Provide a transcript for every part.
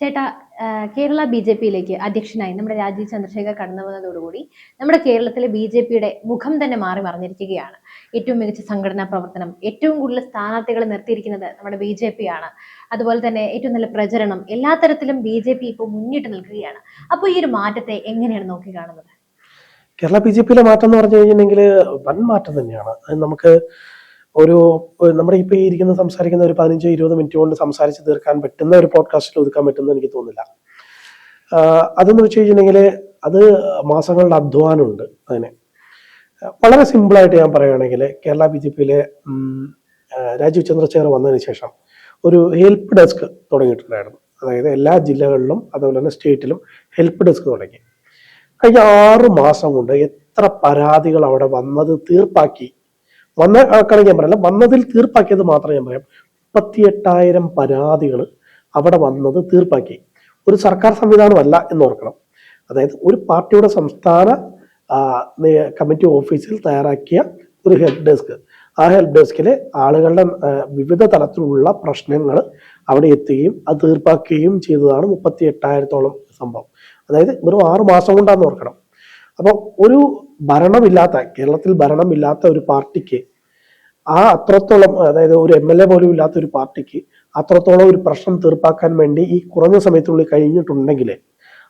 ചേട്ടാ Kerala B J പിയിലേക്ക് അധ്യക്ഷനായി നമ്മുടെ രാജീവ് ചന്ദ്രശേഖർ കടന്നു വന്നതോടുകൂടി നമ്മുടെ കേരളത്തിലെ ബി ജെ പിയുടെ മുഖം തന്നെ മാറി മറിഞ്ഞിരിക്കുകയാണ്. ഏറ്റവും മികച്ച സംഘടനാ പ്രവർത്തനം ഏറ്റവും കൂടുതൽ സ്ഥാനാർത്ഥികളെ നിർത്തിയിരിക്കുന്നത് നമ്മുടെ ബി ജെ പി ആണ് അതുപോലെ തന്നെ ഏറ്റവും നല്ല പ്രചരണം എല്ലാ തരത്തിലും ബി ജെ പി ഇപ്പോൾ മുന്നിട്ട് നിൽക്കുകയാണ്. അപ്പോൾ ഈ ഒരു മാറ്റത്തെ എങ്ങനെയാണ് നോക്കി കാണുന്നത്? കേരള ബി ജെ പിയിലെ മാറ്റം എന്ന് പറഞ്ഞു കഴിഞ്ഞിട്ടുണ്ടെങ്കിൽ വൻ മാറ്റം തന്നെയാണ്. നമുക്ക് ഒരു നമ്മുടെ ഇപ്പൊ ഇരിക്കുന്ന സംസാരിക്കുന്ന ഒരു പതിനഞ്ചോ ഇരുപത് മിനിറ്റ് കൊണ്ട് സംസാരിച്ച് തീർക്കാൻ പറ്റുന്ന ഒരു പോഡ്കാസ്റ്റിൽ ഒതുക്കാൻ പറ്റുന്ന എനിക്ക് തോന്നുന്നില്ല. അതെന്ന് വെച്ച് കഴിഞ്ഞിട്ടുണ്ടെങ്കിൽ അത് മാസങ്ങളുടെ അധ്വാനമുണ്ട് അതിന്. വളരെ സിമ്പിളായിട്ട് ഞാൻ പറയുകയാണെങ്കിൽ കേരള ബി ജെ പിയിലെ രാജീവ് ചന്ദ്രശേഖർ വന്നതിന് ശേഷം ഒരു ഹെൽപ്പ് ഡെസ്ക് തുടങ്ങിയിട്ടുണ്ടായിരുന്നു. അതായത് എല്ലാ ജില്ലകളിലും അതുപോലെ തന്നെ സ്റ്റേറ്റിലും ഹെൽപ്പ് ഡെസ്ക് തുടങ്ങി. കഴിഞ്ഞ ആറ് മാസം കൊണ്ട് എത്ര പരാതികൾ അവിടെ വന്നത് തീർപ്പാക്കി വന്ന കണക്ക് ഞാൻ പറയാം വന്നതിൽ തീർപ്പാക്കിയത് മാത്രം ഞാൻ പറയാം. മുപ്പത്തിയെട്ടായിരം പരാതികൾ അവിടെ വന്നത് തീർപ്പാക്കി. ഒരു സർക്കാർ സംവിധാനമല്ല എന്ന് ഓർക്കണം അതായത് ഒരു പാർട്ടിയുടെ സംസ്ഥാന കമ്മിറ്റി ഓഫീസിൽ തയ്യാറാക്കിയ ഒരു ഹെൽപ്പ് ഡെസ്ക്. ആ ഹെൽപ്പ് ഡെസ്കിലെ ആളുകളുടെ വിവിധ തലത്തിലുള്ള പ്രശ്നങ്ങൾ അവിടെ എത്തുകയും അത് തീർപ്പാക്കുകയും ചെയ്തതാണ് മുപ്പത്തി എട്ടായിരത്തോളം സംഭവം. അതായത് വെറും ആറു മാസം കൊണ്ടാന്ന് ഓർക്കണം. അപ്പോൾ ഒരു ഭരണമില്ലാത്ത കേരളത്തിൽ ഭരണമില്ലാത്ത ഒരു പാർട്ടിക്ക് ആ അത്രത്തോളം അതായത് ഒരു എം എൽ എ പോലും ഇല്ലാത്ത ഒരു പാർട്ടിക്ക് അത്രത്തോളം ഒരു പ്രശ്നം തീർപ്പാക്കാൻ വേണ്ടി ഈ കുറഞ്ഞ സമയത്തിനുള്ളിൽ കഴിഞ്ഞിട്ടുണ്ടെങ്കിൽ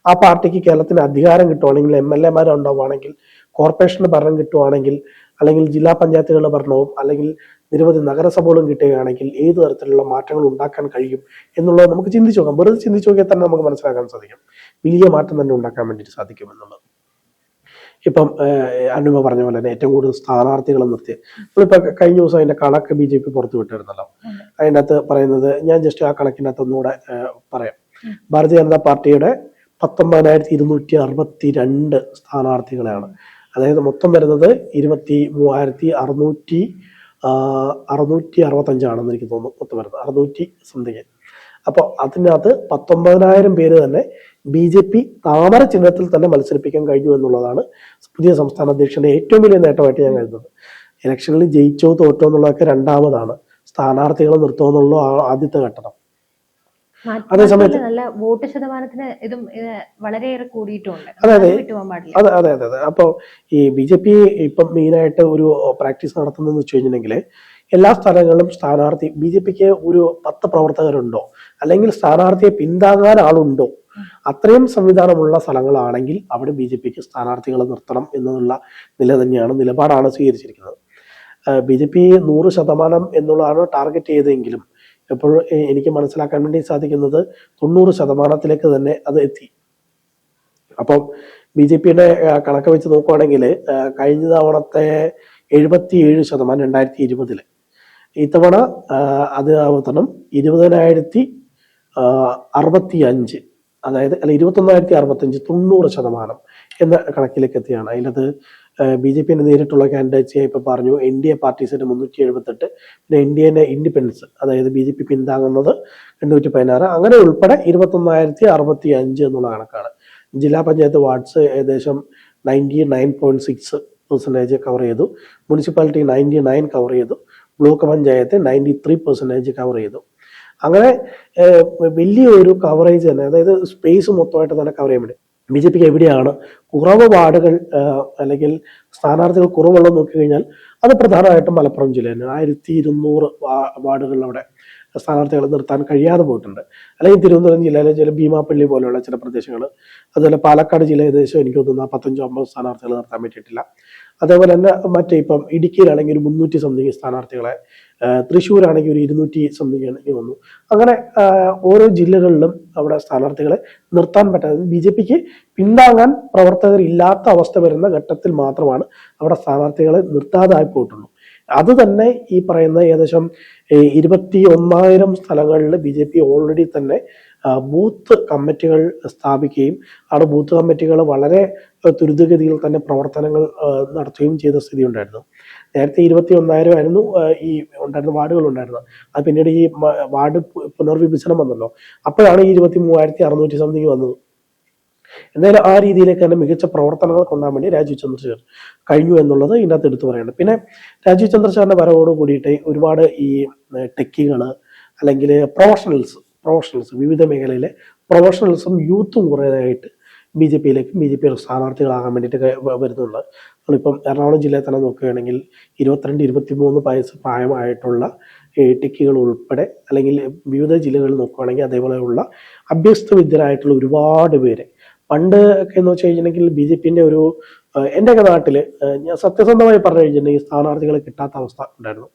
ആ പാർട്ടിക്ക് കേരളത്തിന് അധികാരം കിട്ടുവാണെങ്കിൽ എം എൽ എമാർ ഉണ്ടാവുകയാണെങ്കിൽ കോർപ്പറേഷന് ഭരണം കിട്ടുവാണെങ്കിൽ അല്ലെങ്കിൽ ജില്ലാ പഞ്ചായത്തുകളുടെ ഭരണവും അല്ലെങ്കിൽ നിരവധി നഗരസഭകളും കിട്ടുകയാണെങ്കിൽ ഏത് തരത്തിലുള്ള മാറ്റങ്ങൾ ഉണ്ടാക്കാൻ കഴിയും എന്നുള്ളത് നമുക്ക് ചിന്തിച്ചു നോക്കാം. വെറുതെ ചിന്തിച്ചു നോക്കിയാൽ തന്നെ നമുക്ക് മനസ്സിലാക്കാൻ സാധിക്കും. വലിയ മാറ്റം തന്നെ ഉണ്ടാക്കാൻ വേണ്ടിയിട്ട് സാധിക്കും എന്നുള്ളത് ഇപ്പം അനുമ പറഞ്ഞ പോലെ തന്നെ ഏറ്റവും കൂടുതൽ സ്ഥാനാർത്ഥികളെ നിർത്തി നമ്മളിപ്പോ കഴിഞ്ഞ ദിവസം അതിന്റെ കണക്ക് ബി ജെ പി പുറത്തു വിട്ടിരുന്നല്ലോ. അതിന്റെ അകത്ത് പറയുന്നത് ഞാൻ ജസ്റ്റ് ആ കണക്കിന്റെ അകത്ത് ഒന്നുകൂടെ പറയാം. ഭാരതീയ ജനതാ പാർട്ടിയുടെ പത്തൊമ്പതിനായിരത്തി ഇരുന്നൂറ്റി അറുപത്തി രണ്ട് സ്ഥാനാർത്ഥികളെയാണ്. അതായത് മൊത്തം വരുന്നത് ഇരുപത്തി മൂവായിരത്തി അറുന്നൂറ്റി അറുന്നൂറ്റി അറുപത്തഞ്ചാണെന്ന് എനിക്ക് തോന്നുന്നു മൊത്തം വരുന്നത്. അറുന്നൂറ്റി സംതിങ് അപ്പോൾ അതിനകത്ത് പത്തൊമ്പതിനായിരം പേര് തന്നെ ബി ജെ പി താമര ചിഹ്നത്തിൽ തന്നെ മത്സരിപ്പിക്കാൻ കഴിഞ്ഞു എന്നുള്ളതാണ് പുതിയ സംസ്ഥാന അധ്യക്ഷന്റെ ഏറ്റവും വലിയ നേട്ടമായിട്ട് ഞാൻ കരുതുന്നത്. ഇലക്ഷനിൽ ജയിച്ചോ തോറ്റോ എന്നുള്ളതൊക്കെ രണ്ടാമതാണ്. സ്ഥാനാർത്ഥികളെ നിർത്തോ എന്നുള്ള ആദ്യത്തെ ഘട്ടം. മാ- അതേ സമയത്ത് നല്ല വോട്ട് ശതമാനത്തിന് ഇതും വളരെയേറെ കൂടിയിട്ടുണ്ട്. അതെ, അതെ. അത് അതെ അതെ അതെ അതെ. അപ്പോൾ ഈ ബി ജെ പി ഇപ്പം മെയിനായിട്ട് ഒരു പ്രാക്ടീസ് നടത്തുന്നതെന്ന് വെച്ച് കഴിഞ്ഞിട്ടുണ്ടെങ്കിൽ എല്ലാ സ്ഥലങ്ങളിലും സ്ഥാനാർത്ഥി ബി ജെ പിക്ക് ഒരു പത്ത് പ്രവർത്തകരുണ്ടോ? അല്ലെങ്കിൽ സ്ഥാനാർത്ഥിയെ പിന്താങ്ങാൻ ആളുണ്ടോ? അത്രയും സംവിധാനമുള്ള സ്ഥലങ്ങളാണെങ്കിൽ അവിടെ ബി ജെ പിക്ക് സ്ഥാനാർത്ഥികളെ നിർത്തണം എന്നുള്ള നില തന്നെയാണ് നിലപാടാണ് സ്വീകരിച്ചിരിക്കുന്നത്. ബി ജെ പി നൂറ് ശതമാനം എന്നുള്ളതാണ് ടാർഗറ്റ് ചെയ്തതെങ്കിലും ഇപ്പോൾ എ- എനിക്ക് മനസ്സിലാക്കാൻ വേണ്ടി സാധിക്കുന്നത് തൊണ്ണൂറ് ശതമാനത്തിലേക്ക് തന്നെ അത് എത്തി. അപ്പം ബി ജെ പിയുടെ കണക്ക് വെച്ച് നോക്കുവാണെങ്കിൽ കഴിഞ്ഞ തവണത്തെ എഴുപത്തിയേഴ് ശതമാനം രണ്ടായിരത്തി ഇരുപതിൽ ഇത്തവണ അത് ആവർത്തനം ഇരുപതിനായിരത്തി അറുപത്തി അഞ്ച് അതായത് അല്ല ഇരുപത്തൊന്നായിരത്തി അറുപത്തഞ്ച് തൊണ്ണൂറ് ശതമാനം എന്ന കണക്കിലേക്ക് എത്തിയാണ്. അതിനകത്ത് ബി ജെ പിന്റെ നേരിട്ടുള്ള കാൻഡിഡേറ്റ്സ് ഇപ്പോൾ പറഞ്ഞു. എൻ ഡി എ പാർട്ടീസിന്റെ മുന്നൂറ്റി എഴുപത്തെട്ട് പിന്നെ എൻ ഡി എന്റെ ഇൻഡിപെൻഡൻസ് അതായത് ബി ജെ പി പിന്താങ്ങുന്നത് എണ്ണൂറ്റി പതിനാറ് അങ്ങനെ ഉൾപ്പെടെ ഇരുപത്തൊന്നായിരത്തി അറുപത്തി അഞ്ച് എന്നുള്ള കണക്കാണ്. ജില്ലാ പഞ്ചായത്ത് വാർഡ്സ് ഏകദേശം ninety nine point six percentage cover ചെയ്തു. മുനിസിപ്പാലിറ്റി നയന്റി നയൻ കവർ ചെയ്തു. Block panchayat ninety three percentage cover ചെയ്തു. അങ്ങനെ വലിയൊരു കവറേജ് തന്നെ അതായത് സ്പേസ് മൊത്തമായിട്ട് തന്നെ കവർ ചെയ്യാൻ വേണ്ടി. ബി ജെ പിക്ക് എവിടെയാണ് കുറവ് വാർഡുകൾ അല്ലെങ്കിൽ സ്ഥാനാർത്ഥികൾ കുറവുള്ളത് നോക്കിക്കഴിഞ്ഞാൽ അത് പ്രധാനമായിട്ടും മലപ്പുറം ജില്ല തന്നെ. ആയിരത്തി ഇരുന്നൂറ് അവിടെ സ്ഥാനാർത്ഥികളെ നിർത്താൻ കഴിയാതെ പോയിട്ടുണ്ട്. അല്ലെങ്കിൽ തിരുവനന്തപുരം ജില്ലയിലെ ചില ഭീമാപ്പള്ളി പോലെയുള്ള ചില പ്രദേശങ്ങൾ അതുപോലെ പാലക്കാട് ജില്ല ഏകദേശം എനിക്ക് തോന്നുന്നു പത്തഞ്ചോ അമ്പത് സ്ഥാനാർത്ഥികൾ നിർത്താൻ പറ്റിയിട്ടില്ല. അതേപോലെ തന്നെ മറ്റേ ഇപ്പം ഇടുക്കിയിലാണെങ്കിൽ ഒരു മുന്നൂറ്റി സംതിങ് സ്ഥാനാർത്ഥികളെ തൃശ്ശൂരാണെങ്കിൽ ഒരു ഇരുന്നൂറ്റി സംതിങ് എനിക്ക് വന്നു. അങ്ങനെ ഓരോ ജില്ലകളിലും അവിടെ സ്ഥാനാർത്ഥികളെ നിർത്താൻ പറ്റാതെ ബി ജെ പിക്ക് പിന്താങ്ങാൻ പ്രവർത്തകർ ഇല്ലാത്ത അവസ്ഥ വരുന്ന ഘട്ടത്തിൽ മാത്രമാണ് അവിടെ സ്ഥാനാർത്ഥികളെ നിർത്താതായി പോയിട്ടുള്ളൂ. അത് തന്നെ ഈ പറയുന്ന ഏകദേശം ഇരുപത്തി ഒന്നായിരം സ്ഥലങ്ങളിൽ ബി ജെ പി ഓൾറെഡി തന്നെ ബൂത്ത് കമ്മിറ്റികൾ സ്ഥാപിക്കുകയും അവിടെ ബൂത്ത് കമ്മിറ്റികൾ വളരെ ത്വരിതഗതിയിൽ തന്നെ പ്രവർത്തനങ്ങൾ നടത്തുകയും ചെയ്ത സ്ഥിതി ഉണ്ടായിരുന്നു നേരത്തെ ഇരുപത്തി ഒന്നായിരം ആയിരുന്നു ഈ ഉണ്ടായിരുന്ന വാർഡുകൾ ഉണ്ടായിരുന്നത് അത് പിന്നീട് ഈ വാർഡ് പുനർവിഭജനം വന്നല്ലോ. അപ്പോഴാണ് ഈ ഇരുപത്തി മൂവായിരത്തി അറുന്നൂറ്റി സംതിങ് വന്നത്. എന്തായാലും ആ രീതിയിലേക്ക് തന്നെ മികച്ച പ്രവർത്തനങ്ങൾ കൊണ്ടാൻ വേണ്ടി രാജീവ് ചന്ദ്രശേഖർ കഴിഞ്ഞു എന്നുള്ളത് ഇതിനകത്ത് എടുത്തു പറയുന്നത് പിന്നെ രാജീവ് ചന്ദ്രശേഖറിന്റെ വരവോട് കൂടിയിട്ട് ഒരുപാട് ഈ ടെക്കികൾ അല്ലെങ്കിൽ പ്രൊഫഷണൽസ് പ്രൊഫഷണൽസ് വിവിധ മേഖലയിലെ പ്രൊഫഷണൽസും യൂത്തും കുറേതായിട്ട് ബി ജെ പിയിലേക്ക് ബി ജെ പിയുടെ സ്ഥാനാർത്ഥികളാകാൻ വേണ്ടിയിട്ട് വരുന്നുള്ളത് നമ്മളിപ്പം എറണാകുളം ജില്ലയിൽ തന്നെ നോക്കുകയാണെങ്കിൽ ഇരുപത്തിരണ്ട് ഇരുപത്തി മൂന്ന് വയസ്സ് പ്രായമായിട്ടുള്ള ടിക്കുകൾ ഉൾപ്പെടെ അല്ലെങ്കിൽ വിവിധ ജില്ലകളിൽ നോക്കുകയാണെങ്കിൽ അതേപോലെയുള്ള അഭ്യസ്ത വിദ്യരായിട്ടുള്ള ഒരുപാട് പേര് പണ്ട് ഒക്കെ എന്ന് വെച്ച് കഴിഞ്ഞിട്ടുണ്ടെങ്കിൽ ബി ജെ പിന്റെ ഒരു എന്റെയൊക്കെ നാട്ടിൽ നാട്ടിൽ ഞാൻ സത്യസന്ധമായി പറഞ്ഞു കഴിഞ്ഞിട്ടുണ്ടെങ്കിൽ സ്ഥാനാർത്ഥികളെ കിട്ടാത്ത അവസ്ഥ ഉണ്ടായിരുന്നു.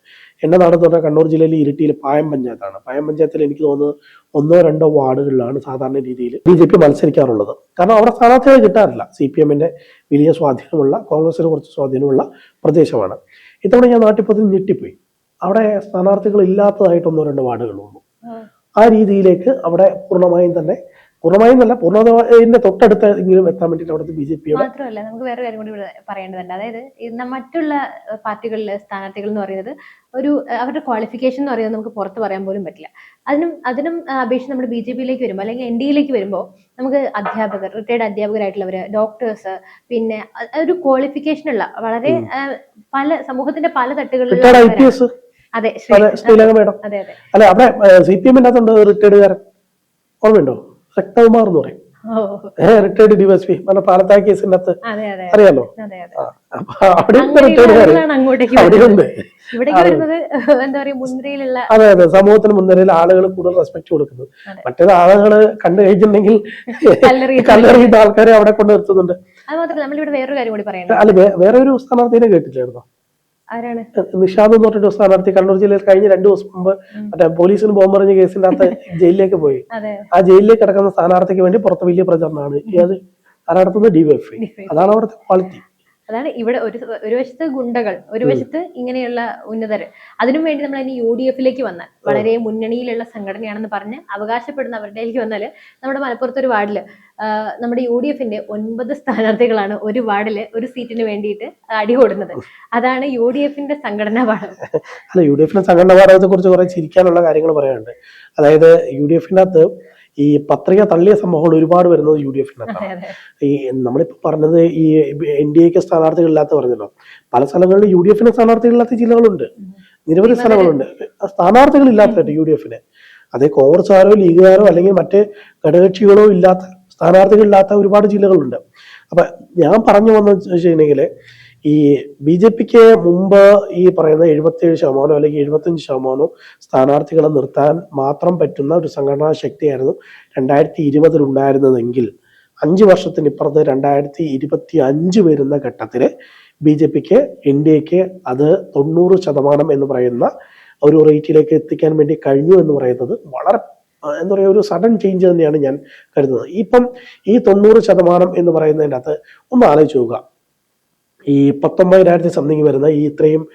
എന്റെ നാട് പറഞ്ഞാൽ കണ്ണൂർ ജില്ലയിൽ ഇരിട്ടിയിൽ പായം പഞ്ചായത്താണ്. പായം പഞ്ചായത്തിൽ എനിക്ക് തോന്നുന്നത് ഒന്നോ രണ്ടോ വാർഡുകളിലാണ് സാധാരണ രീതിയിൽ ബി ജെ പി മത്സരിക്കാറുള്ളത്. കാരണം അവിടെ സ്ഥാനാർത്ഥികളെ കിട്ടാറില്ല. സി പി എമ്മിന്റെ വലിയ സ്വാധീനമുള്ള കോൺഗ്രസിന് കുറച്ച് സ്വാധീനമുള്ള പ്രദേശമാണ്. ഇത്തവണ ഞാൻ നാട്ടിൽ പോയി ഞെട്ടിപ്പോയി. അവിടെ സ്ഥാനാർത്ഥികൾ ഇല്ലാത്തതായിട്ട് ഒന്നോ രണ്ടോ വാർഡുകളുള്ളൂ. ആ രീതിയിലേക്ക് അവിടെ പൂർണമായും തന്നെ പൂർണമായും അല്ല പൂർണമായതിന്റെ തൊട്ടടുത്ത് എങ്കിലും എത്താൻ വേണ്ടിയിട്ട് അവിടുത്തെ ബി ജെ പി മാത്രമല്ല നമുക്ക് വേറെ കാര്യം കൂടി ഇവിടെ പറയേണ്ടതുണ്ട്. അതായത് ഇന്ന് മറ്റുള്ള പാർട്ടികളിലെ സ്ഥാനാർത്ഥികൾ എന്ന് പറയുന്നത് ഒരു അവരുടെ ക്വാളിഫിക്കേഷൻ എന്ന് പറയുന്നത് നമുക്ക് പുറത്ത് പറയാൻ പോലും പറ്റില്ല. അതിനും അതിനും അപേക്ഷിച്ച് നമ്മുടെ ബി ജെ പിയിലേക്ക് വരുമ്പോൾ അല്ലെങ്കിൽ എൻ ഡി എയിലേക്ക് വരുമ്പോൾ നമുക്ക് അധ്യാപകർ റിട്ടയർഡ് അധ്യാപകരായിട്ടുള്ളവർ ഡോക്ടേഴ്സ് പിന്നെ ഒരു ക്വാളിഫിക്കേഷൻ ഉള്ള വളരെ പല സമൂഹത്തിന്റെ പല തട്ടുകളിലുള്ള അതെ അതെ അതെ. അവിടെ സി പി എമ്മിന്റെ അകത്തുണ്ട് റിട്ടയർഡുകാരൻ ഓർമ്മയുണ്ടോ? രക്തകുമാർ എന്ന് പറയും റിട്ടയർഡ് ഡി എസ് പി. మన പാലത്താ കേസിന്റെ അകത്ത് അറിയാലോ? അപ്പൊ അവിടെ അതെ അതെ. സമൂഹത്തിന് മുൻനിരയിൽ ആളുകൾ കൂടുതൽ റെസ്പെക്ട് കൊടുക്കുന്നത്. മറ്റേത് ആളുകൾ കണ്ടു കഴിഞ്ഞിട്ടുണ്ടെങ്കിൽ കല്ലെറിയുന്ന ആൾക്കാരെ അവിടെ കൊണ്ട് നിർത്തുന്നുണ്ട്. അല്ല വേറെ ഒരു സ്ഥാനാർത്ഥിനെ കേട്ടില്ലായിരുന്നോ? നിഷാദ് എന്ന് പറഞ്ഞിട്ട് സ്ഥാനാർത്ഥി കണ്ണൂർ ജില്ലയിൽ കഴിഞ്ഞ രണ്ടു ദിവസം മുമ്പ് മറ്റേ പോലീസിന് ബോംബെറിഞ്ഞ കേസിന്റെ അകത്ത് ജയിലിലേക്ക് പോയി. ആ ജയിലിലേക്ക് കിടക്കുന്ന സ്ഥാനാർത്ഥിക്ക് വേണ്ടി പുറത്ത് വലിയ പ്രചരണമാണ്. ഏത്? നടത്തുന്നത്? ഡിവൈഎഫ്ഐ അതാണ് അവിടുത്തെ ക്വാളിറ്റി അതാണ് ഇവിടെ ഒരു ഒരു വശത്ത് ഗുണ്ടകൾ ഒരു വശത്ത് ഇങ്ങനെയുള്ള ഉന്നതർ. അതിനു വേണ്ടി നമ്മൾ ഇനി യു ഡി എഫിലേക്ക് വന്നാൽ വളരെ മുന്നണിയിലുള്ള സംഘടനയാണെന്ന് പറഞ്ഞ് അവകാശപ്പെടുന്ന അവരുടെയിലേക്ക് വന്നാൽ നമ്മുടെ മലപ്പുറത്ത് ഒരു വാർഡിൽ നമ്മുടെ യു ഡി എഫിന്റെ ഒൻപത് സ്ഥാനാർത്ഥികളാണ് ഒരു വാർഡിൽ ഒരു സീറ്റിന് വേണ്ടിയിട്ട് അടികൂടുന്നത് അതാണ് യു ഡി എഫിന്റെ സംഘടനാ പാഠം. അല്ല യു ഡി എഫിന്റെ സംഘടനാ പാഠത്തെ കുറിച്ച് കുറെ ചിരിക്കാനുള്ള കാര്യങ്ങൾ പറയാനുണ്ട്. അതായത് യു ഡി എഫിന്റെ അകത്ത് ഈ പത്രിക തള്ളിയ സംഭവങ്ങൾ ഒരുപാട് വരുന്നത് യു ഡി എഫിനകത്താണ് ഈ നമ്മളിപ്പോ പറഞ്ഞത് ഈ എൻ ഡി എക്ക് സ്ഥാനാർത്ഥികളില്ലാത്ത പറഞ്ഞല്ലോ. പല സ്ഥലങ്ങളിലും യു ഡി എഫിന് സ്ഥാനാർത്ഥികളില്ലാത്ത ജില്ലകളുണ്ട്. നിരവധി സ്ഥലങ്ങളുണ്ട്. സ്ഥാനാർത്ഥികളില്ലാത്ത യു ഡി എഫിന് അതേ കോൺഗ്രസ്സുകാരോ ലീഗുകാരോ അല്ലെങ്കിൽ മറ്റ് ഘടകകക്ഷികളോ ഇല്ലാത്ത സ്ഥാനാർത്ഥികളില്ലാത്ത ഒരുപാട് ജില്ലകളുണ്ട്. അപ്പൊ ഞാൻ പറഞ്ഞു വന്ന വെച്ചിട്ടുണ്ടെങ്കിൽ ഈ ബി ജെ പിക്ക് മുമ്പ് ഈ പറയുന്ന എഴുപത്തിയേഴ് ശതമാനം അല്ലെങ്കിൽ എഴുപത്തഞ്ച് ശതമാനം സ്ഥാനാർത്ഥികളെ നിർത്താൻ മാത്രം പറ്റുന്ന ഒരു സംഘടനാ ശക്തിയായിരുന്നു രണ്ടായിരത്തി ഇരുപതിൽ ഉണ്ടായിരുന്നതെങ്കിൽ അഞ്ച് വർഷത്തിന് ഇപ്പുറത്ത് രണ്ടായിരത്തി ഇരുപത്തി അഞ്ച് വരുന്ന ഘട്ടത്തിൽ ബി ജെ പിക്ക് എൻ ഡി എക്ക് അത് തൊണ്ണൂറ് ശതമാനം എന്ന് പറയുന്ന ഒരു റേറ്റിലേക്ക് എത്തിക്കാൻ വേണ്ടി കഴിഞ്ഞു എന്ന് പറയുന്നത് വളരെ എന്താ പറയുക ഒരു സഡൻ ചേഞ്ച് തന്നെയാണ് ഞാൻ കരുതുന്നത്. ഇപ്പം ഈ തൊണ്ണൂറ് ശതമാനം എന്ന് പറയുന്നതിന്റെ അകത്ത് ഒന്ന് ആലോചിച്ച് നോക്കുക. ഈ പത്തൊമ്പതിനായിരത്തി സംതിങ് വരുന്ന ഈ ഇത്രയും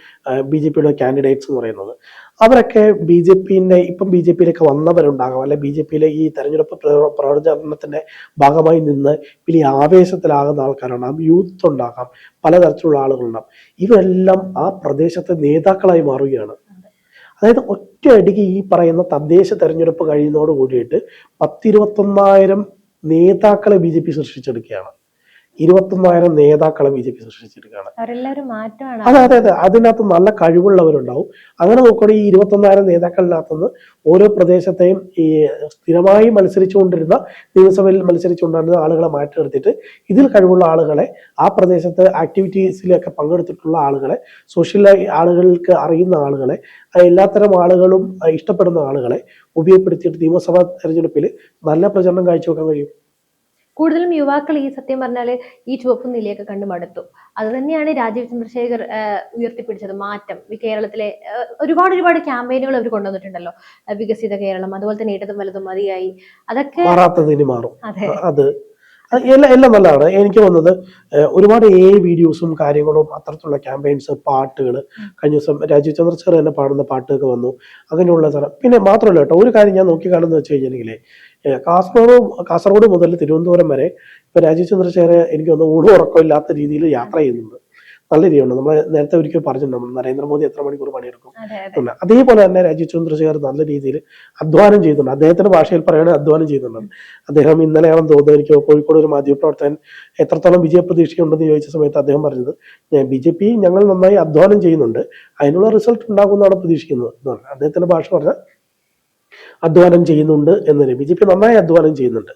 ബി ജെ പിയുടെ കാൻഡിഡേറ്റ്സ് എന്ന് പറയുന്നത്. അവരൊക്കെ ബി ജെ പിന്റെ ഇപ്പം ബി ജെ പിയിലേക്ക് വന്നവരുണ്ടാകാം. അല്ലെ ബി ജെ പിയിലെ ഈ തെരഞ്ഞെടുപ്പ് പ്രവചനത്തിന്റെ ഭാഗമായി നിന്ന് വലിയ ആവേശത്തിലാകുന്ന ആൾക്കാരുണ്ടാകും യൂത്ത് ഉണ്ടാകാം. പലതരത്തിലുള്ള ആളുകളുണ്ടാകും. ഇവരെല്ലാം ആ പ്രദേശത്തെ നേതാക്കളായി മാറുകയാണ്. അതായത് ഒറ്റയടിക്ക് ഈ പറയുന്ന തദ്ദേശ തെരഞ്ഞെടുപ്പ് കഴിയുന്നതോട് കൂടിയിട്ട് പത്തിരുപത്തൊന്നായിരം നേതാക്കളെ ബി ജെ പി സൃഷ്ടിച്ചെടുക്കുകയാണ്. ഇരുപത്തൊന്നായിരം നേതാക്കളെ ബി ജെ പി സൃഷ്ടിച്ചെടുക്കുകയാണ് മാറ്റമാണ്. അതെ അതെ അതെ. അതിനകത്ത് നല്ല കഴിവുള്ളവരുണ്ടാവും. അങ്ങനെ നോക്കുകയാണെങ്കിൽ ഈ ഇരുപത്തൊന്നായിരം നേതാക്കളിനകത്തുനിന്ന് ഓരോ പ്രദേശത്തെയും ഈ സ്ഥിരമായി മത്സരിച്ചുകൊണ്ടിരുന്ന നിയമസഭയിൽ മത്സരിച്ചുകൊണ്ടിരുന്ന ആളുകളെ മാറ്റി നിർത്തിയിട്ട് ഇതിൽ കഴിവുള്ള ആളുകളെ ആ പ്രദേശത്ത് ആക്ടിവിറ്റീസിലൊക്കെ പങ്കെടുത്തിട്ടുള്ള ആളുകളെ സോഷ്യൽ ആളുകൾക്ക് അറിയുന്ന ആളുകളെ എല്ലാത്തരം ആളുകളും ഇഷ്ടപ്പെടുന്ന ആളുകളെ ഉപയോഗപ്പെടുത്തിയിട്ട് നിയമസഭാ തെരഞ്ഞെടുപ്പിൽ നല്ല പ്രചരണം കാഴ്ചവെക്കാൻ കഴിയും. കൂടുതലും യുവാക്കൾ ഈ സത്യം പറഞ്ഞാൽ ഈ ചുവപ്പും നിലയൊക്കെ കണ്ടു മടുത്തു. അത് തന്നെയാണ് രാജീവ് ചന്ദ്രശേഖർ ഉയർത്തിപ്പിടിച്ചത്. മാറ്റം. ഈ കേരളത്തിലെ ഒരുപാട് ഒരുപാട് ക്യാമ്പയിനുകൾ അവർ കൊണ്ടുവന്നിട്ടുണ്ടല്ലോ. വികസിത കേരളം അതുപോലെ തന്നെ ഇടതും വലതും മതിയായി. അതൊക്കെ മാറാത്തതിന് മാറും. അതെ. അത് എല്ലാം എല്ലാം നല്ലതാണ്. എനിക്ക് വന്നത് ഒരുപാട് എ വീഡിയോസും കാര്യങ്ങളും അത്തരത്തിലുള്ള ക്യാമ്പയിൻസ് പാട്ടുകൾ. കഴിഞ്ഞ ദിവസം രാജീവ് ചന്ദ്രശേഖർ തന്നെ പാടുന്ന പാട്ടൊക്കെ വന്നു. അങ്ങനെയുള്ള സാധനം പിന്നെ മാത്രമല്ല കേട്ടോ ഒരു കാര്യം ഞാൻ നോക്കി കാണുന്നത് വെച്ച് കഴിഞ്ഞിട്ടുണ്ടെങ്കിൽ കാസർഗോഡ് കാസർഗോഡ് മുതൽ തിരുവനന്തപുരം വരെ ഇപ്പൊ രാജീവ് ചന്ദ്രശേഖര എനിക്ക് തോന്നുന്നു ഊണും ഉറക്കമില്ലാത്ത രീതിയിൽ യാത്ര ചെയ്യുന്നുണ്ട്. നല്ല രീതിയുണ്ട്. നമ്മൾ നേരത്തെ ഒരിക്കൽ പറഞ്ഞിട്ടുണ്ട് നരേന്ദ്രമോദി എത്ര മണിക്കൂർ പണിയെടുക്കും? അതെ അതെ. അതേപോലെ തന്നെ രാജീവ് ചന്ദ്രശേഖർ നല്ല രീതിയിൽ അധ്വാനം ചെയ്യുന്നുണ്ട് അദ്ദേഹത്തിന്റെ ഭാഷയിൽ പറയുകയാണെങ്കിൽ അധ്വാനം ചെയ്യുന്നുണ്ട് അദ്ദേഹം ഇന്നലെയാണെന്ന് തോന്നുന്നത് എനിക്ക് കോഴിക്കോട് ഒരു മാധ്യമപ്രവർത്തകൻ എത്രത്തോളം വിജയ പ്രതീക്ഷയുണ്ടെന്ന് ചോദിച്ച സമയത്ത് അദ്ദേഹം പറഞ്ഞത് ബി ജെ പി ഞങ്ങൾ നന്നായി അധ്വാനം ചെയ്യുന്നുണ്ട്. അതിനുള്ള റിസൾട്ട് ഉണ്ടാകുമെന്നാണ് പ്രതീക്ഷിക്കുന്നത്. അദ്ദേഹത്തിന്റെ ഭാഷ പറഞ്ഞാൽ അധ്വാനം ചെയ്യുന്നുണ്ട് എന്നതിന് ബി ജെ പി നന്നായി അധ്വാനം ചെയ്യുന്നുണ്ട്.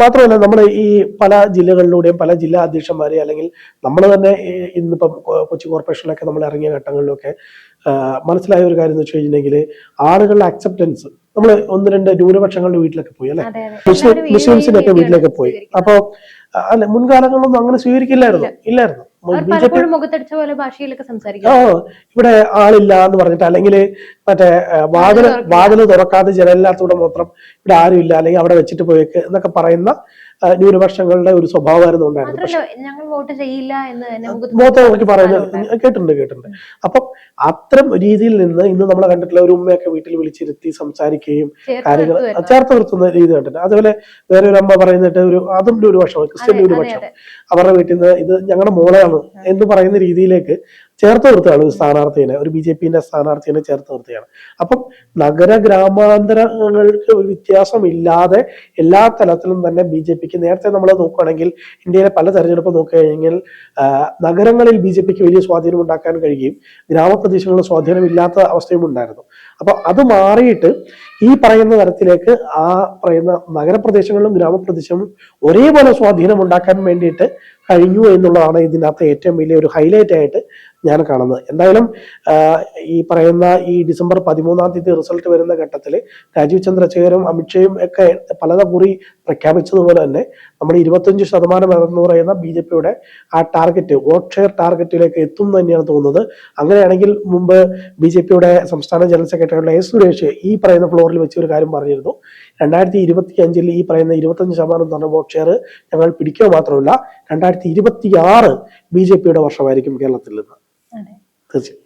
മാത്രമല്ല നമ്മൾ ഈ പല ജില്ലകളിലൂടെയും പല ജില്ലാ അധ്യക്ഷന്മാരെ അല്ലെങ്കിൽ നമ്മൾ തന്നെ ഇന്നിപ്പം കൊച്ചി കോർപ്പറേഷനിലൊക്കെ നമ്മൾ ഇറങ്ങിയ ഘട്ടങ്ങളിലൊക്കെ മനസ്സിലായ ഒരു കാര്യം എന്ന് വെച്ച് കഴിഞ്ഞിട്ടുണ്ടെങ്കിൽ ആളുകളുടെ അക്സെപ്റ്റൻസ് നമ്മൾ ഒന്ന് രണ്ട് ന്യൂനപക്ഷങ്ങളുടെ വീട്ടിലൊക്കെ പോയി അല്ലെ? മുസ്ലിംസിന്റെ ഒക്കെ വീട്ടിലൊക്കെ പോയി. അപ്പോൾ അല്ല മുൻകാലങ്ങളിലൊന്നും അങ്ങനെ സ്വീകരിക്കില്ലായിരുന്നു. ഇല്ലായിരുന്നു. പലപ്പോഴും മുഖത്തടിച്ച പോലെ ഭാഷയിലൊക്കെ സംസാരിക്കും. ആ ഇവിടെ ആളില്ല എന്ന് പറഞ്ഞിട്ട് അല്ലെങ്കിൽ മറ്റേ ആ, വാതിൽ വാതിൽ തുറക്കാതെ ജനലിനകത്തൂടെ മാത്രം ഇവിടെ ആരുമില്ല അല്ലെങ്കിൽ അവിടെ വെച്ചിട്ട് പോയേക്ക് എന്നൊക്കെ പറയുന്ന ന്യൂനപക്ഷങ്ങളുടെ ഒരു സ്വഭാവമായിരുന്നു ഉണ്ടായിരുന്നു ഞങ്ങൾ വോട്ട് ചെയ്യില്ല എന്ന് മുഖത്ത് നോക്കി പറയുന്നത്. കേട്ടിട്ടുണ്ട് കേട്ടിട്ടുണ്ട്. അപ്പം അത്തരം രീതിയിൽ നിന്ന് ഇന്ന് നമ്മൾ കണ്ടിട്ടുള്ള ഒരു ഉമ്മയൊക്കെ വീട്ടിൽ വിളിച്ചിരുത്തി സംസാരിക്കുകയും കാര്യങ്ങൾ. ചേർത്ത് നിർത്തുന്ന രീതി കണ്ടിട്ട് അതുപോലെ വേറെ ഒരു അമ്മ പറയുന്നിട്ട് ഒരു അതും ഒരു പക്ഷം ക്രിസ്ത്യൻ ന്യൂനപക്ഷം. അവരുടെ വീട്ടിൽ നിന്ന് ഇത് ഞങ്ങളുടെ മോളെയാണ് എന്ന് പറയുന്ന രീതിയിലേക്ക് ചേർത്ത് നിർത്തുകയാണ് ഒരു സ്ഥാനാർത്ഥിനെ ഒരു ബി ജെ പിന്റെ സ്ഥാനാർത്ഥിനെ ചേർത്ത് നിർത്തുകയാണ്. അപ്പം നഗര ഗ്രാമാന്തരങ്ങൾക്ക് ഒരു വ്യത്യാസമില്ലാതെ എല്ലാ തലത്തിലും തന്നെ ബി ജെ പിക്ക് നേരത്തെ നമ്മൾ നോക്കുകയാണെങ്കിൽ ഇന്ത്യയിലെ പല തെരഞ്ഞെടുപ്പ് നോക്കുകയാണെങ്കിൽ നഗരങ്ങളിൽ ബി ജെ പിക്ക് വലിയ സ്വാധീനം ഉണ്ടാക്കാൻ കഴിയുകയും ഗ്രാമപ്രദേശങ്ങളിൽ സ്വാധീനമില്ലാത്ത അവസ്ഥയും ഉണ്ടായിരുന്നു. അപ്പൊ അത് മാറിയിട്ട് ഈ പറയുന്ന തരത്തിലേക്ക് ആ പറയുന്ന നഗരപ്രദേശങ്ങളിലും ഗ്രാമപ്രദേശങ്ങളിലും ഒരേപോലെ സ്വാധീനം ഉണ്ടാക്കാൻ വേണ്ടിയിട്ട് കഴിഞ്ഞു എന്നുള്ളതാണ് ഇതിനകത്ത് ഏറ്റവും വലിയ ഒരു ഹൈലൈറ്റ് ആയിട്ട് ഞാൻ കാണുന്നത്. എന്തായാലും ഈ പറയുന്ന ഈ ഡിസംബർ പതിമൂന്നാം തീയതി റിസൾട്ട് വരുന്ന ഘട്ടത്തിൽ രാജീവ് ചന്ദ്രശേഖരും അമിത്ഷയും ഒക്കെ പലത കുറി പ്രഖ്യാപിച്ചതുപോലെ തന്നെ നമ്മൾ ഇരുപത്തഞ്ച് ശതമാനം എന്ന് പറയുന്ന ബി ജെ പിയുടെ ആ ടാർഗറ്റ് വോട്ട് ഷെയർ ടാർഗറ്റിലേക്ക് എത്തും തന്നെയാണ് തോന്നുന്നത്. അങ്ങനെയാണെങ്കിൽ മുമ്പ് ബി ജെ പിയുടെ സംസ്ഥാന ജനറൽ സെക്രട്ടറിയുടെ എസ് സുരേഷ് ഈ പറയുന്ന ഫ്ലോറിൽ വെച്ച് ഒരു കാര്യം പറഞ്ഞിരുന്നു. രണ്ടായിരത്തി ഇരുപത്തി അഞ്ചിൽ ഈ പറയുന്ന ഇരുപത്തഞ്ച് ശതമാനം എന്ന് പറഞ്ഞ വോട്ട് ഷെയർ ഞങ്ങൾ പിടിക്കുക മാത്രമല്ല രണ്ടായിരത്തി ഇരുപത്തി ആറ് ബി ജെ പിയുടെ വർഷമായിരിക്കും കേരളത്തിൽ നിന്ന്. തീർച്ചയായും.